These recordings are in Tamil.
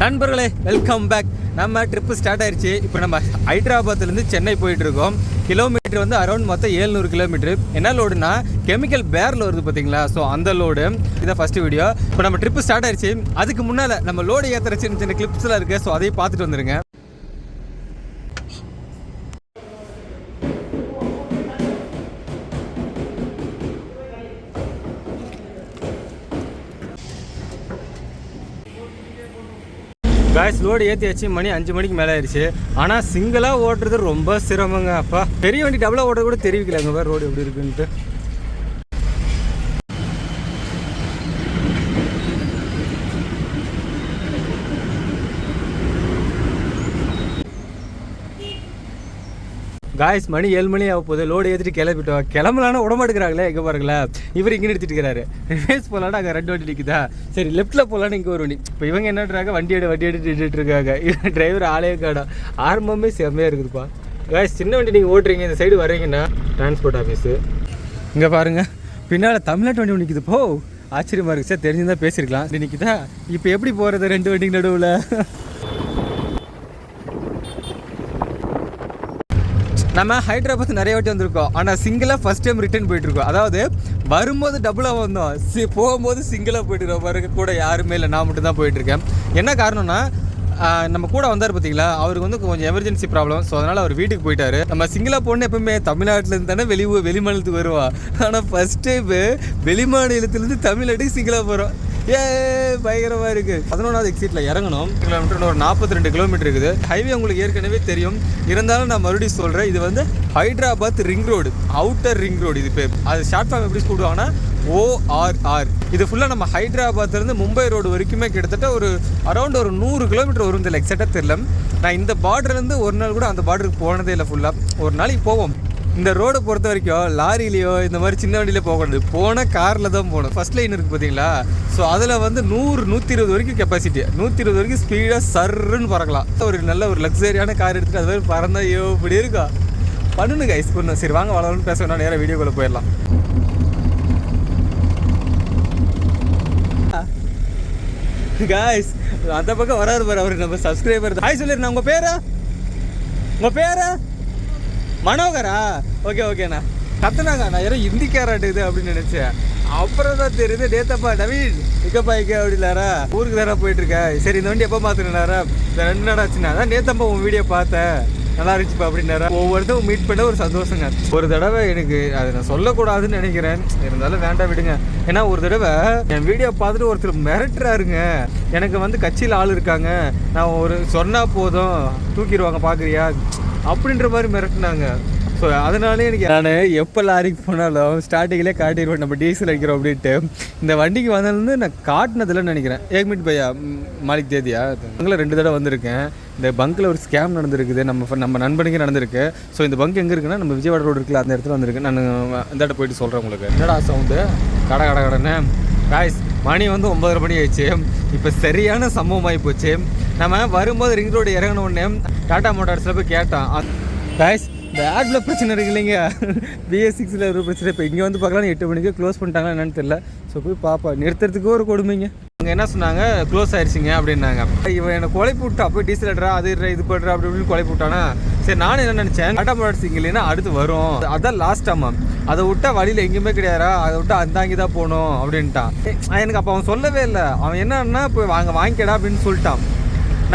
நண்பர்களே வெல்கம் பேக் நம்ம ட்ரிப்பு ஸ்டார்ட் ஆயிடுச்சு இப்போ நம்ம ஹைதராபாத்லேருந்து சென்னை போயிட்டு இருக்கோம் கிலோமீட்டர் வந்து அரௌண்ட் மொத்தம் ஏழ்நூறு கிலோமீட்டர் என்ன லோடுனா கெமிக்கல் பேரில் வருது பார்த்தீங்களா ஸோ அந்த லோடு இதான் ஃபஸ்ட்டு வீடியோ இப்போ நம்ம ட்ரிப்பு ஸ்டார்ட் ஆயிடுச்சு அதுக்கு முன்னால் நம்ம லோடு ஏற்றுற சின்ன சின்ன கிளிப்ஸ்லாம் இருக்குது ஸோ அதையும் பார்த்துட்டு வந்துருங்க. காய்ஸ் லோடு ஏற்றியாச்சு மணி அஞ்சு மணிக்கு மேலே ஆயிடுச்சு. ஆனால் சிங்கிளாக ஓட்டுறது ரொம்ப சிரமங்க அப்பா. பெரிய வண்டி டபுளாக ஓட்டுறது கூட தெரிவிக்கலங்க வேறு ரோடு எப்படி இருக்குன்ட்டு. காய்ஸ் மணி ஏழு மணி ஆக போகுது. லோடு ஏற்றிட்டு கிளம்பிட்டோம். கிளம்பலான்னு விடமாட்டுக்கிறாங்களே எங்கே பாருங்களேன். இவர் இங்கே நிறுத்திட்டு இருக்கிறாரு ரிவேஸ் போகலான்னு அங்கே ரெண்டு வண்டி நிற்குதா சரி லெஃப்ட்டில் போகலான்னு இங்கே ஒரு வண்டி. இப்போ இவங்க என்னன்றாங்க வண்டி எடு வண்டி எடுத்து நின்றுட்டு இருக்காங்க. இவன் டிரைவர் ஆளே காடம் ஆரம்பமே செம்மையாக இருக்குதுப்பா. காய்ஸ் சின்ன வண்டி நீங்கள் ஓட்டுறீங்க. இந்த சைடு வரீங்கன்னா டிரான்ஸ்போர்ட் ஆஃபீஸு இங்கே பாருங்க. பின்னால் தமிழ்நாட்டு வண்டி நிற்குது போ. ஆச்சரியமாக இருக்குது சார் தெரிஞ்சுதான் பேசியிருக்கலாம் நிற்குதா இப்போ எப்படி போகிறது ரெண்டு வண்டிக்கு நடுவில்? நம்ம ஹைதராபாத் நிறைய வாட்டி வந்திருக்கோம். ஆனால் சிங்கிளாக ஃபர்ஸ்ட் டைம் ரிட்டர்ன் போயிட்டுருக்கோம். அதாவது வரும்போது டபுளாக வந்தோம். சி போகும்போது சிங்கிளாக போயிட்டு இருக்கோம் பாருங்க கூட யாருமே இல்லை. நான் மட்டும் தான் போயிட்டுருக்கேன். என்ன காரணம்னா நம்ம கூட வந்தார் பார்த்தீங்களா? அவருக்கு வந்து கொஞ்சம் எமர்ஜென்சி ப்ராப்ளம் ஸோ அதனால் அவர் வீட்டுக்கு போயிட்டாரு. நம்ம சிங்கிளாக போன எப்பவுமே தமிழ்நாட்டிலேருந்து தானே வெளி வெளிமாநிலத்துக்கு வருவா ஆனால் ஃபர்ஸ்ட் டைம் வெளி மாநிலத்துலேருந்து தமிழ்நாட்டுக்கு சிங்கிளாக போகிறோம் ஏ பயங்கரமாக இருக்குது பதினொன்றாவது எக்ஸிட்டில் இறங்கணும். கிலோமீட்டர் ஒரு நாற்பத்தி ரெண்டு கிலோமீட்டர் இருக்குது. ஹைவே உங்களுக்கு ஏற்கனவே தெரியும். இருந்தாலும் நான் மறுபடியும் சொல்கிறேன் இது வந்து Hyderabad ring road outer ring road இது பேர். அது ஷார்ட் ஃபார்ம் எப்படி கூப்பிடுவாங்கன்னா ஓஆர்ஆர் இது ஃபுல்லாக நம்ம ஹைதராபாத்லேருந்து மும்பை ரோடு வரைக்குமே கிட்டத்தட்ட ஒரு அரௌண்ட் ஒரு நூறு கிலோமீட்டர் வரும் இதில் எக்ஸாக்டாக தெரியல. நான் இந்த பார்டர்லேருந்து ஒரு நாள் கூட அந்த பார்டருக்கு போனதே இல்லை ஃபுல்லாக ஒரு நாளைக்கு போவோம். இந்த ரோடை பொறுத்த வரைக்கும் லாரிலேயோ இந்த மாதிரி சின்ன வண்டியில போகக்கூடாது போனால் காரில் தான் போகணும். ஃபர்ஸ்ட் லைன் இருக்குது பார்த்தீங்களா ஸோ அதில் வந்து நூறு நூற்றி இருபது வரைக்கும் கெப்பாசிட்டி நூற்றி இருபது வரைக்கும் ஸ்பீடாக சர்ருன்னு பறக்கலாம். ஒரு நல்ல ஒரு லக்ஸரியான கார் எடுத்துகிட்டு அது மாதிரி பறந்தா ஐயோ இப்படி இருக்கா? பண்ணுங்க கைஸ் பண்ணு. சரி வாங்க வளரணும்னு பேச வேணா நேராக வீடியோக்குள்ளே போயிடலாம். காய்ஸ் அந்த பக்கம் வராது பாரு. அவர் நம்ம சப்ஸ்கிரைபர் ஹாய் சொல்லிருந்தேன் உங்கள் பேரா? உங்கள் பேரா? மனோகரா? ஓகே ஓகேண்ணா கத்துனாங்க நான் யாரும் ஹிந்திக்காராட்டு இது அப்படின்னு நினச்சேன். அப்புறம் தான் தெரியுது டேத்தப்பா நவீன் இக்கப்பா இக்க அப்படிலாரா ஊருக்கு தானே போயிட்டு சரி இந்த வண்டி எப்போ பார்த்துருந்தாரா இந்த ரெண்டு நாள் ஆச்சுன்னா அதான் நேத்தப்பா உன் வீடியோ பார்த்தேன். நல்லா இருந்துச்சுப்பா அப்படின்னாரா? ஒவ்வொருத்தரும் மீட் பண்ண ஒரு சந்தோஷங்க. ஒரு தடவை எனக்கு அதை நான் சொல்லக்கூடாதுன்னு நினைக்கிறேன். இருந்தாலும் வேண்டாம் விடுங்க. ஏன்னா ஒரு தடவை என் வீடியோ பார்த்துட்டு ஒருத்தர் மிரட்டுறாருங்க. எனக்கு வந்து கட்சியில் ஆள் இருக்காங்க. நான் ஒரு சொன்னால் போதும். தூக்கிடுவாங்க பார்க்குறியா அப்படின்ற மாதிரி மிரட்டினாங்க. ஸோ அதனாலே எனக்கு நான் எப்போ லாரிக்கு போனாலும் ஸ்டார்டிங்கிலே காட்டிடுவேன் நம்ம டீசல் அடிக்கிறோம் அப்படின்ட்டு. இந்த வண்டிக்கு வந்ததுலேருந்து நான் காட்டினதில் நினைக்கிறேன். ஏக் மினிட் பையா மாலிக் தேதியா? பங்கில் ரெண்டு தடவை வந்திருக்கேன். இந்த பங்க்கில் ஒரு ஸ்கேம் நடந்திருக்குது. நம்ம நம்ம நண்பனுக்கே நடந்திருக்கு. ஸோ இந்த பங்க் எங்கே இருக்குன்னா நம்ம விஜயவாடா ரோடு இருக்குல்ல அந்த இடத்துல வந்திருக்கு நான் இந்த இடத்த போயிட்டு சொல்கிறேன் உங்களுக்கு. என்னடா சவுண்டு கடை கடை கடைன்னு காய்ஸ் மணி வந்து ஒன்பதரை மணி ஆயிடுச்சு. இப்போ சரியான சம்பவம் ஆகி போச்சு. நம்ம வரும்போது ரிங் ரோடு இறங்கின உடனே டாடா மோட்டார்ஸில் போய் கேட்டான். காய்ஸ் இந்த ஆட்ல பிரச்சனை இருக்கு இல்லைங்க. பிஎஸ் சிக்ஸில் ஒரு பிரச்சனை. இப்போ இங்கே வந்து பார்க்கலாம் எட்டு மணிக்கு க்ளோஸ் பண்ணிட்டாங்களா என்னன்னு தெரியல. ஸோ போய் பாப்பா நிறுத்துறதுக்கு ஒரு கொடுமைங்க. அவங்க என்ன சொன்னாங்க? க்ளோஸ் ஆயிடுச்சிங்க அப்படின்னாங்க. இவன் என்னை குழப்பி விட்டா போய் டீசல் எடுறா அது இது பண்ணுறா அப்படி இப்படின்னு கொலை போட்டானா? சரி நானும் என்ன நினச்சேன்? டாடா மோட்டார்ஸ் இங்கே இல்லைன்னா அடுத்து வரும். அதான் லாஸ்ட் ஆமாம் அதை விட்டா வழியில் எங்கேயுமே கிடையாதா? அதை விட்டா அந்தாங்கி தான் போகணும் அப்படின்ட்டான். எனக்கு அப்போ அவன் சொல்லவே இல்லை. அவன் என்னன்னா போய் வாங்க வாங்கிக்கடா அப்படின்னு சொல்லிட்டான்.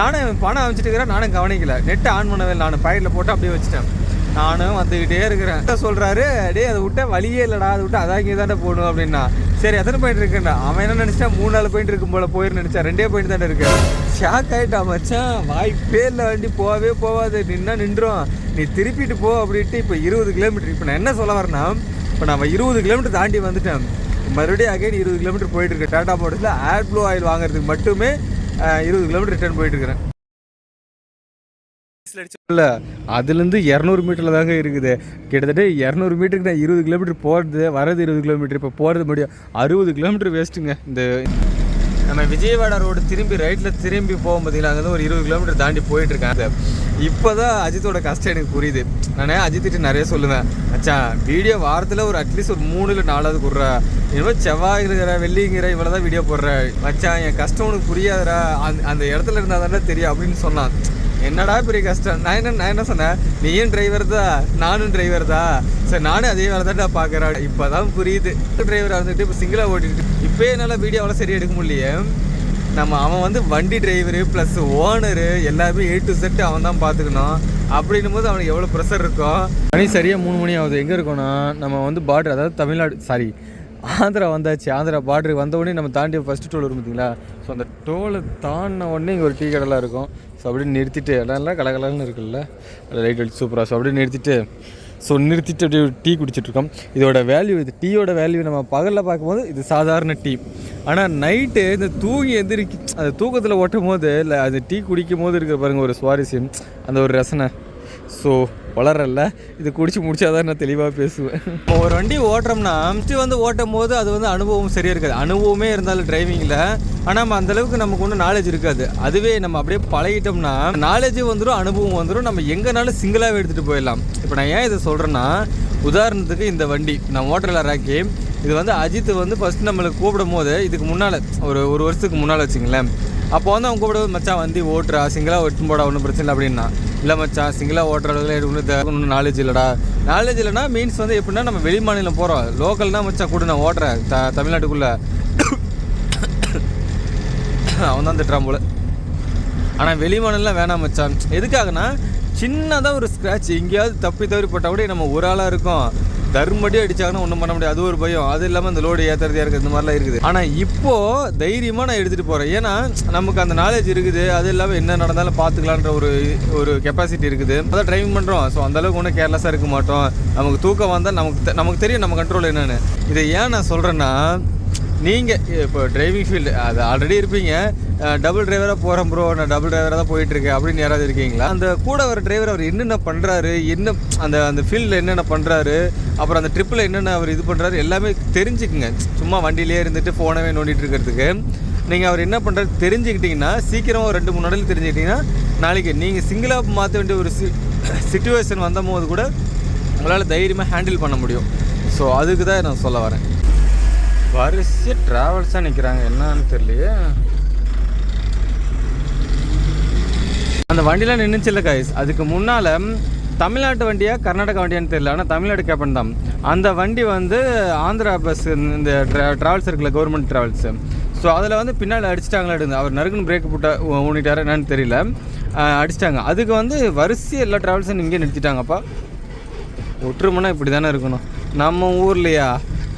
நானும் பணம் அமைச்சிட்டு இருக்கிறேன். நானும் கவனிக்கல. நெட்டை ஆன் பண்ணவே இல்லை. நான் பாக்கெட்டில் போட்டு அப்படியே வச்சுட்டேன். நானும் வந்துக்கிட்டே இருக்கிறேன். என்ன சொல்கிறாரு அடே அதை விட்டா வழியே இல்லைடா அதை விட்டு அதான் இங்கே தானே போகணும் அப்படின்னா. சரி எத்தனை பாயிண்ட் இருக்குண்ணா அவன் என்ன நினச்சா மூணு நாலு பாயிண்ட் இருக்கும் போல போயிரு நினச்சா. ரெண்டே பாயிண்ட் தானே இருக்கு. ஷாக் ஆகிட்டான் மச்சான். வாய்ப்பே இல்லை வண்டி போகவே போகாது நின்னா நின்றோம் நீ திருப்பிட்டு போ அப்படின்ட்டு இப்போ இருபது கிலோமீட்டர் இப்போ நான் என்ன சொல்ல வரேன்னா இப்போ நம்ம இருபது கிலோமீட்டர் தாண்டி வந்துட்டேன். மறுபடியும் அகைன் இருபது கிலோமீட்டர் போயிட்டு இருக்கேன். டாடா மோட்டர்ஸில் ஏர் ப்ளூ ஆயில் வாங்குறதுக்கு மட்டுமே இருபது கிலோமீட்டர் ரிட்டர்ன் போயிட்டு இருக்கிறேன். இல்ல அதுலேருந்து இரநூறு மீட்டரில் தாங்க இருக்குது. கிட்டத்தட்ட இரநூறு மீட்டருக்கு நான் இருபது கிலோமீட்டர் போகிறது வரது இருபது கிலோமீட்டர் இப்போ போகிறது முடியும் அறுபது கிலோமீட்டர் வேஸ்ட்டுங்க இந்த நம்ம விஜயவாடா ரோடு திரும்பி ரைட்டில் திரும்பி போகும் பார்த்தீங்களா அங்கே ஒரு இருபது கிலோமீட்டர் தாண்டி போயிட்டுருக்காங்க இப்போ தான் அஜித்தோட கஷ்டம் எனக்கு புரியுது. நான் அஜித்திட்டு நிறைய சொல்லுவேன். மச்சான் வீடியோ வாரத்தில் ஒரு அட்லீஸ்ட் ஒரு மூணு இல்லை நாலாவது கொடுறா. இனிமேல் செவ்வாய்ங்கிற வெள்ளிங்கிற இவ்வளோ தான் வீடியோ போடுற. மச்சான் என் கஷ்டம் உனக்கு புரியாதுடா. அந்த அந்த இடத்துல இருந்தால் தானே தெரியும் அப்படின்னு சொன்னான். என்னடா பெரிய கஷ்டம்? நான் என்ன நான் என்ன சொன்னேன்? நீயும் டிரைவர் தான் நானும் டிரைவர் தான். சரி நானும் அதே வேலை தான் பார்க்குறேன். இப்போ தான் புரியுது டிரைவராக இருந்துட்டு இப்போ சிங்கிளாக ஓட்டிட்டு இப்போ என்னால் வீடியோ அவ்வளோ சரியாக எடுக்க முடியலையே. நம்ம அவன் வந்து வண்டி டிரைவரு ப்ளஸ் ஓனரு எல்லாருமே ஏ டு செட்டு அவன் தான் பார்த்துக்கணும். அப்படின்னும் போது அவனுக்கு எவ்வளோ ப்ரெஷர் இருக்கும் மணி சரியாக மூணு மணி ஆகுது. எங்கே இருக்கோன்னா நம்ம வந்து பார்டர் அதாவது தமிழ்நாடு சாரி ஆந்திரா வந்தாச்சு. ஆந்திரா பார்டர் வந்த உடனே நம்ம தாண்டி ஃபஸ்ட்டு டோல் வரும் பார்த்தீங்களா? ஸோ அந்த டோலை தாண்டின உடனே இங்கே ஒரு டீ கடைலாம் இருக்கும். ஸோ அப்படியே நிறுத்திட்டு இடம்லாம் கலகலன்னு இருக்குல்ல? லைட் அடிச்சு சூப்பராக ஸோ அப்படியே நிறுத்திட்டு ஸோ நிறுத்திட்டு அப்படியே டீ குடிச்சிட்ருக்கோம் இதோட வேல்யூ இது டீயோட வேல்யூ நம்ம பகலில் பார்க்கும்போது இது சாதாரண டீ. ஆனால் நைட்டு இந்த தூங்கி எந்திரிக்கி அந்த தூக்கத்தில் ஓட்டும் போது இல்லை அது டீ குடிக்கும் போது இருக்கிற பாருங்க ஒரு சுவாரஸ்யம் அந்த ஒரு ரசனை. ஸோ வளரல. இது குடிச்சு முடிச்சாதான் நான் தெளிவாக பேசுவேன். இப்போ ஒரு வண்டி ஓட்டுறோம்னா அமுச்சு வந்து ஓட்டும் போது அது வந்து அனுபவம் சரியாக இருக்காது. அனுபவமே இருந்தாலும் டிரைவிங்கில் ஆனால் நம்ம அந்தளவுக்கு நமக்கு ஒன்றும் நாலேஜ் இருக்காது. அதுவே நம்ம அப்படியே பழகிட்டோம்னா நாலேஜ் வந்துடும் அனுபவம் வந்துடும் நம்ம எங்கேனாலும் சிங்கிளாகவே எடுத்துகிட்டு போயிடலாம். இப்போ நான் ஏன் இதை சொல்கிறேன்னா உதாரணத்துக்கு இந்த வண்டி. நான் ஓட்டரில் ராக்கி. இது வந்து அஜித் வந்து ஃபஸ்ட் நம்மளுக்கு கூப்பிடும் போது இதுக்கு முன்னால் ஒரு ஒரு வருஷத்துக்கு முன்னால் வச்சுங்களேன். அப்போ வந்து அவன் கூட மச்சான் வந்து ஓட்டுறா சிங்கிளாக ஒட்டும் போடா ஒன்றும் பிரச்சனை இல்லை அப்படின்னா. இல்லை மச்சான் சிங்கிளாக ஓட்டுற அளவுக்கு ஒன்றும் ஒன்றும் நாலேஜ் இல்லைடா. நாலேஜ் இல்லைனா மீன்ஸ் வந்து எப்படின்னா நம்ம வெளி மாநிலம் போகிறோம் லோக்கல்னா மச்சான் கூட நான் ஓட்டுறேன் த தமிழ்நாட்டுக்குள்ளே. அவன் தான் திட்டுறான் போல. ஆனால் வெளி மாநிலம் வேணாம் மச்சான். எதுக்காகனா சின்னதாக ஒரு ஸ்க்ராட்ச் எங்கேயாவது தப்பி தவறி போட்டால் கூட நம்ம ஒரு ஆளாக இருக்கும். தர்மடி அடிச்சாங்கன்னா ஒன்றும் பண்ண முடியாது. அது ஒரு பயம். அது இல்லாமல் இந்த லோடு ஏற்றுறதா இருக்குது இந்த மாதிரிலாம் இருக்குது. ஆனால் இப்போது தைரியமாக நான் எடுத்துகிட்டு போகிறேன் ஏன்னா நமக்கு அந்த நாலேஜ் இருக்குது. அது இல்லாமல் என்ன நடந்தாலும் பார்த்துக்கலான்ற ஒரு ஒரு கெப்பாசிட்டி இருக்குது. அதான் ட்ரைவிங் பண்ணுறோம் ஸோ அந்தளவுக்கு ஒன்றும் கேர்லெஸ்ஸாக இருக்க மாட்டோம். நமக்கு தூக்கம் வந்தால் நமக்கு தெ- நமக்கு தெரியும் நம்ம கண்ட்ரோல் என்னென்னு. இதை ஏன் நான் சொல்கிறேன்னா நீங்கள் இப்போ டிரைவிங் ஃபீல்டு அது ஆல்ரெடி இருப்பீங்க. டபுள் டிரைவராக போகிறேன் ப்ரோ நான் டபுள் டிரைவராக தான் போயிட்டுருக்கேன் அப்படின்னு யாராவது இருக்கீங்களா? அந்த கூட வர டிரைவர் அவர் என்னென்ன பண்ணுறாரு என்ன அந்த அந்த ஃபீல்டில் என்னென்ன பண்ணுறாரு அப்புறம் அந்த ட்ரிப்பில் என்னென்ன அவர் இது பண்ணுறாரு எல்லாமே தெரிஞ்சுக்குங்க. சும்மா வண்டியிலே இருந்துட்டு ஃபோனவே நோண்டிகிட்டு இருக்கிறதுக்கு. நீங்கள் அவர் என்ன பண்ணுறாரு தெரிஞ்சுக்கிட்டிங்கன்னா சீக்கிரமாக ஒரு ரெண்டு மூணு நாளில் தெரிஞ்சுக்கிட்டிங்கன்னா நாளைக்கு நீங்கள் சிங்கிளாக மாற்ற வேண்டிய ஒரு சி சுச்சுவேஷன் வந்த போது கூட உங்களால் தைரியமாக ஹேண்டில் பண்ண முடியும். ஸோ அதுக்கு தான் நான் சொல்ல வரேன். வரிசையாக ட்ராவல்ஸாக நிற்கிறாங்க என்னன்னு தெரியலையே. அந்த வண்டிலாம் நின்றுச்சு இல்லை அதுக்கு முன்னால் தமிழ்நாட்டு வண்டியா கர்நாடகா வண்டியான்னு தெரியல. ஆனால் தமிழ்நாடு கேப்டன் தான். அந்த வண்டி வந்து ஆந்திரா பஸ் இந்த ட்ராவல்ஸ் இருக்குல்ல கவர்மெண்ட் ட்ராவல்ஸு ஸோ அதில் வந்து பின்னால் அடிச்சிட்டாங்களா எடுங்க. அவர் நறுக்குன்னு பிரேக் போட்டா ஊனிட்டாரா என்னன்னு தெரியல. அடிச்சிட்டாங்க. அதுக்கு வந்து வரிசை எல்லா ட்ராவல்ஸும் இங்கே நிறுத்திட்டாங்கப்பா ஒற்றுமனா இப்படி தானே இருக்கணும். நம்ம ஊர்லையா?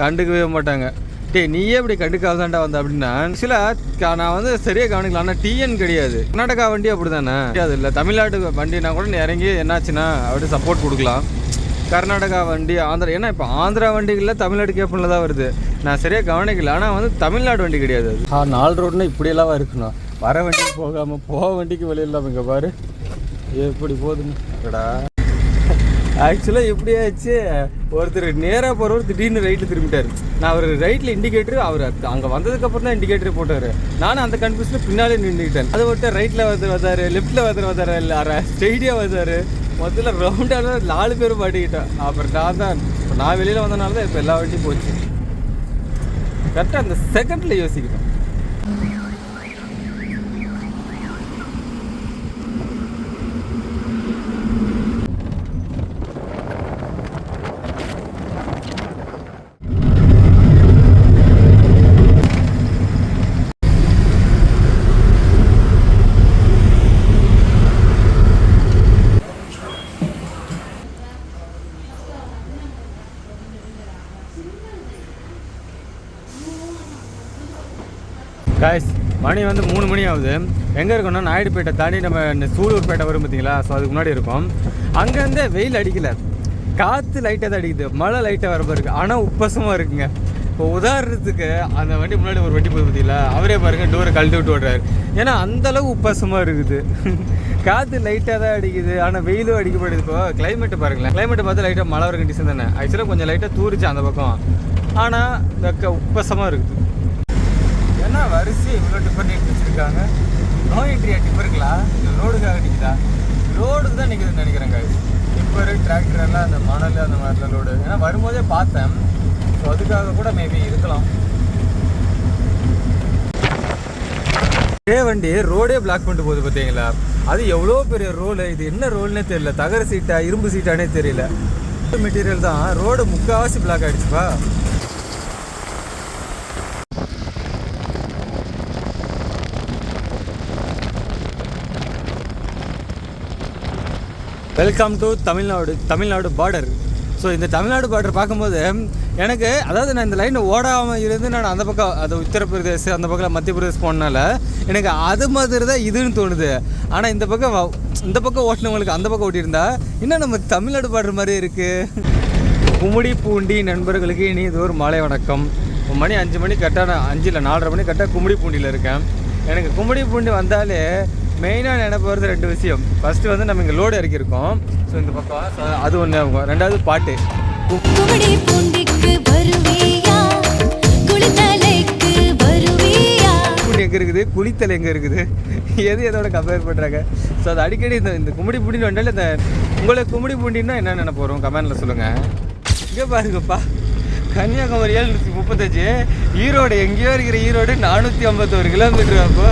கண்டுக்கவே மாட்டாங்க. டேய் நீயே இப்படி கண்டுக்காதாண்டா வந்த அப்படின்னா? ஆக்சுவலாக நான் வந்து சரியாக கவனிக்கலாம் ஆனால் டிஎன் கிடையாது. கர்நாடகா வண்டி அப்படி தானே அது இல்லை. தமிழ்நாடு வண்டினா கூட இறங்கி என்னாச்சுன்னா அப்படி சப்போர்ட் கொடுக்கலாம். கர்நாடகா வண்டி ஆந்திரா ஏன்னா இப்போ ஆந்திரா வண்டிகளில் தமிழ்நாடு கேப்பனில் தான் வருது. நான் சரியாக கவனிக்கல. ஆனால் வந்து தமிழ்நாடு வண்டி கிடையாது அது. ஆ நாலு ரோடுனா இப்படியெல்லாம் இருக்கணும். வர வண்டிக்கு போகாமல் போக வண்டிக்கு வெளியே இல்லாமல் இங்கே பாரு. எப்படி போகுதுன்னு. ஆக்சுவலாக எப்படி ஆச்சு ஒருத்தர் நேராக போகிறவர் திடீர்னு ரைட்டில் திரும்பிட்டார். நான் அவர் ரைட்டில் இண்டிகேட்டர் அவர் அங்கே வந்ததுக்கப்புறம் தான் இண்டிகேட்டர் போட்டார். நானும் அந்த கன்ஃபியூஸில் பின்னாலே நின்றுக்கிட்டேன் அதை விட்டு ரைட்டில் வந்து வந்தார் லெஃப்ட்டில் வந்து வந்தார் இல்லை ஸ்ட்ரெயிட்டியாக வந்தார். முதல்ல ரவுண்டாக நாலு பேரும் மாட்டிக்கிட்டேன் அப்புறம் நான் தான் இப்போ நான் வெளியில் வந்தனால தான் இப்போ எல்லா வண்டியும் போச்சு. கரெக்டாக அந்த செகண்டில் யோசிக்கிறேன் காய்ஸ் மணி வந்து மூணு மணி ஆகுது. எங்கே இருக்கோம்னா நாயுடுப்பேட்டை தாண்டி நம்ம இந்த சூலூர்பேட்டை வரும் பார்த்தீங்களா ஸோ அதுக்கு முன்னாடி இருக்கோம். அங்கேருந்து வெயில் அடிக்கலை. காற்று லைட்டாக தான் அடிக்குது. மழை லைட்டாக வர இருக்குது ஆனால் உப்பசமாக இருக்குங்க. இப்போ உதாரணத்துக்கு அந்த வண்டி முன்னாடி ஒரு வண்டி போய் பார்த்தீங்களா அவரே பாருங்க டோரை கழட்டி விட்டு ஓடுறாரு. ஏன்னா அந்த உப்பாசமாக இருக்குது. காற்று லைட்டாக தான் அடிக்குது. ஆனால் வெயிலும் அடிக்கப்படுது. இப்போ கிளைமேட்டு பாருங்களேன். கிளைமேட்டை பார்த்து லைட்டாக மழை வர கண்டிஷன் தானே. ஆக்சுவலாக கொஞ்சம் லைட்டாக தூரிச்சு அந்த பக்கம். ஆனால் இந்த க- உப்பசமாக இருக்குது. என்ன வரிசை இவ்வளோ டிப்பர் நீட்டு வச்சுருக்காங்க நோ என்ட்ரியா டிப்பருங்களா இந்த லோடுக்காக நிற்குதா ரோடுக்கு தான் நிற்குதுன்னு நினைக்கிறேன் guys. டிப்பரு டிராக்டர் எல்லாம் அந்த மணல் அந்த மாதிரிலாம் ரோடு ஏன்னா வரும்போதே பார்த்தேன். ஸோ அதுக்காக கூட மேபி இருக்கலாம். ஒரே வண்டி ரோடே பிளாக் பண்ணிட்டு போகுது பார்த்தீங்களா? அது எவ்வளோ பெரிய ரோலு இது என்ன ரோல்னே தெரியல. தகர சீட்டா இரும்பு சீட்டானே தெரியல. மெட்டீரியல் தான். ரோடு முக்கால்வாசி black ஆகிடுச்சுப்பா welcome to Tamil Nadu Tamil Nadu border so இந்த தமிழ்நாடு பார்டர் பார்க்கும்போது எனக்கு அதாவது நான் இந்த லைனை ஓடாமல் இருந்து நான் அந்த பக்கம் அது உத்தரப்பிரதேஷ் அந்த பக்கம் மத்திய பிரதேஷ் போனனால எனக்கு அது மாதிரி தான் இதுன்னு தோணுது. ஆனால் இந்த பக்கம் இந்த பக்கம் ஓட்டினவங்களுக்கு அந்த பக்கம் ஓட்டியிருந்தா இன்னும் நம்ம தமிழ்நாடு பார்டர் மாதிரி இருக்குது கும்முடி பூண்டி நண்பர்களுக்கு இனி இது ஒரு மாலை வணக்கம். ஒரு மணி அஞ்சு மணி கரெக்டாக அஞ்சு இல்லை நாலரை மணி கரெக்டாக கும்முடி பூண்டியில் இருக்கேன். எனக்கு கும்முடி பூண்டி வந்தாலே மெயினாக நினைப்பு வருது ரெண்டு விஷயம். ஃபஸ்ட்டு வந்து நம்ம இங்கே லோடு இறக்கியிருக்கோம். ஸோ இந்த பக்கம் அது ஒன்று ரெண்டாவது பாட்டு. எங்கே இருக்குது? குளித்தல் எங்கே இருக்குது? எது எதோட கம்பேர் பண்ணுறாங்க ஸோ அது அடிக்கடி இந்த இந்த கும்முடி பூண்டின்னு வந்தாலே இந்த உங்களுக்கு கும்முடி பூண்டின்னா என்ன நினைப்பு வரும். கமெண்டில் சொல்லுங்கள் இங்கே பாருங்கப்பா. கன்னியாகுமரி ஏழ்நூற்றி முப்பத்தஞ்சு. ஈரோடு எங்கேயோ இருக்கிற ஈரோடு நானூற்றி ஐம்பத்தோரு கிலோமீட்டர் அப்போ.